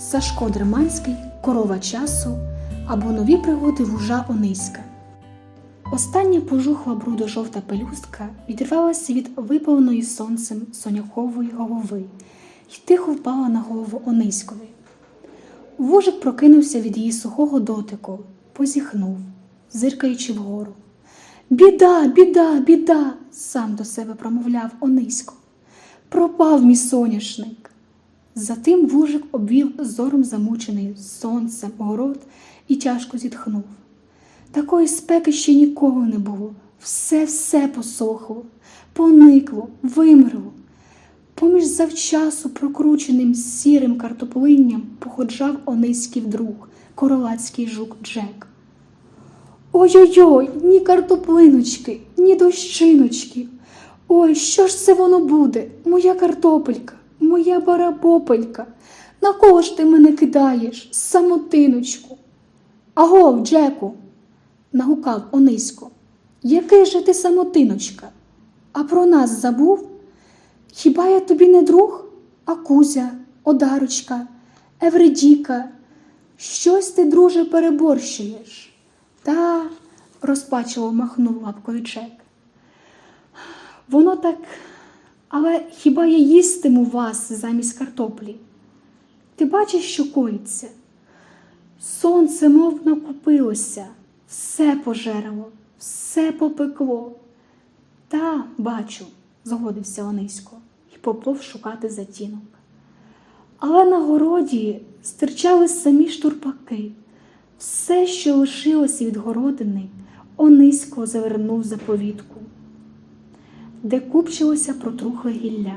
Сашко Дреманський, Корова часу або нові пригоди вужа Ониська. Остання пожухла брудо-жовта пелюстка відірвалася від випаленої сонцем соняхової голови й тихо впала на голову Ониськові. Вужик прокинувся від її сухого дотику, позіхнув, зиркаючи вгору. Біда, біда, біда, сам до себе промовляв Онисько. Пропав мій соняшник. Затим вужик обвів зором замучений сонцем город і тяжко зітхнув. Такої спеки ще ніколи не було. Все все посохло, поникло, вимерло. Поміж завчасу прокрученим сірим картоплинням походжав ониський друг, королацький жук Джек. Ой-ой-ой, ні картоплиночки, ні дощиночки. Ой, що ж це воно буде? Моя картопелька, моя барабопелька. На кого ж ти мене кидаєш, самотиночку? Агов, Джеку, нагукав Онисько. Який же ти самотиночка? А про нас забув? Хіба я тобі не друг? А Кузя, Одарочка, Евредіка. Щось ти, друже, переборщуєш. Та, розпачливо махнув лапкою Джек. Воно так, але хіба я їстиму вас замість картоплі? Ти бачиш, що коїться? Сонце мов накупилося, все пожерило, все попекло. Та, бачу, згодився Онисько і поплов шукати затінок. Але на городі стирчали самі штурпаки. Все, що лишилося від городини, Онисько завернув за повітку, де купчилося протрухле гілля.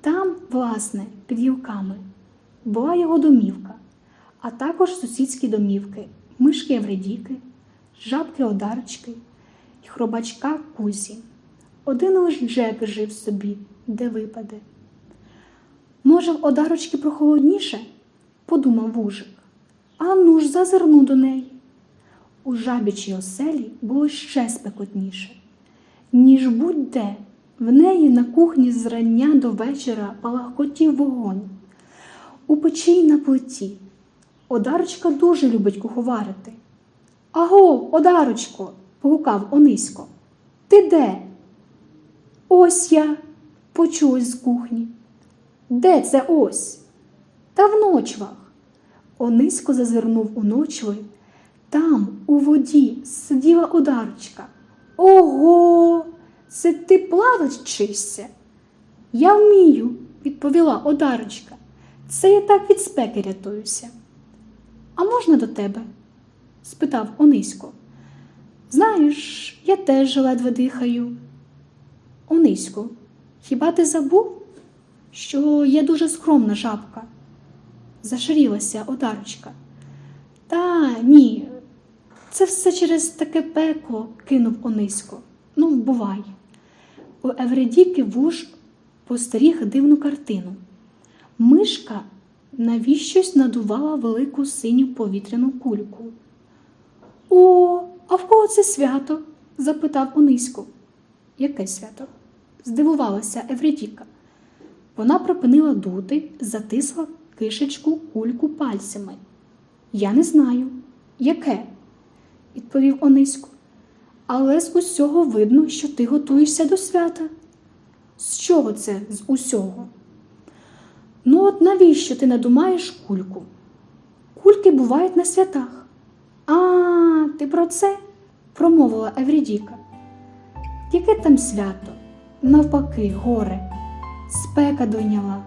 Там, власне, під гілками, була його домівка, а також сусідські домівки, мишки Евредіки, жабки Одарочки і хробачка Кузі. Один лиш Джек жив собі, де випаде. Може, в одарочки прохолодніше? подумав вужик. А ну ж зазирну до неї. У жабічій оселі було ще спекотніше, ніж будь-де. В неї на кухні зрання до вечора палахкотів вогонь. У печі й на плиті. Одарочка дуже любить куховарити. Аго, Одарочко, погукав Онисько. Ти де? Ось я, почулось з кухні. Де це ось? Та в ночвах. Онисько зазирнув у ночви. Там, у воді, сиділа одарочка. Ого, це ти плавачишся? Я вмію, відповіла одарочка. Це я так від спеки рятуюся. А можна до тебе? спитав Онисько. Знаєш, я теж ледве дихаю. Онисько, хіба ти забув, що я дуже скромна жабка? Зашарілася одарочка. Та ні, це все через таке пекло, кинув Онисько. Ну, бувай. У Евредіки вуж постеріг дивну картину. Мишка навіщось надувала велику синю повітряну кульку. О, а в кого це свято? запитав Онисько. Яке свято? здивувалася Евредіка. Вона припинила дути, затисла кишечку кульку пальцями. Я не знаю, яке, відповів Онисько. Але з усього видно, що ти готуєшся до свята. З чого це з усього? Ну, от навіщо ти надумаєш кульку? Кульки бувають на святах. А, ти про це? промовила Евредіка. Яке там свято? Навпаки, горе, спека дойняла,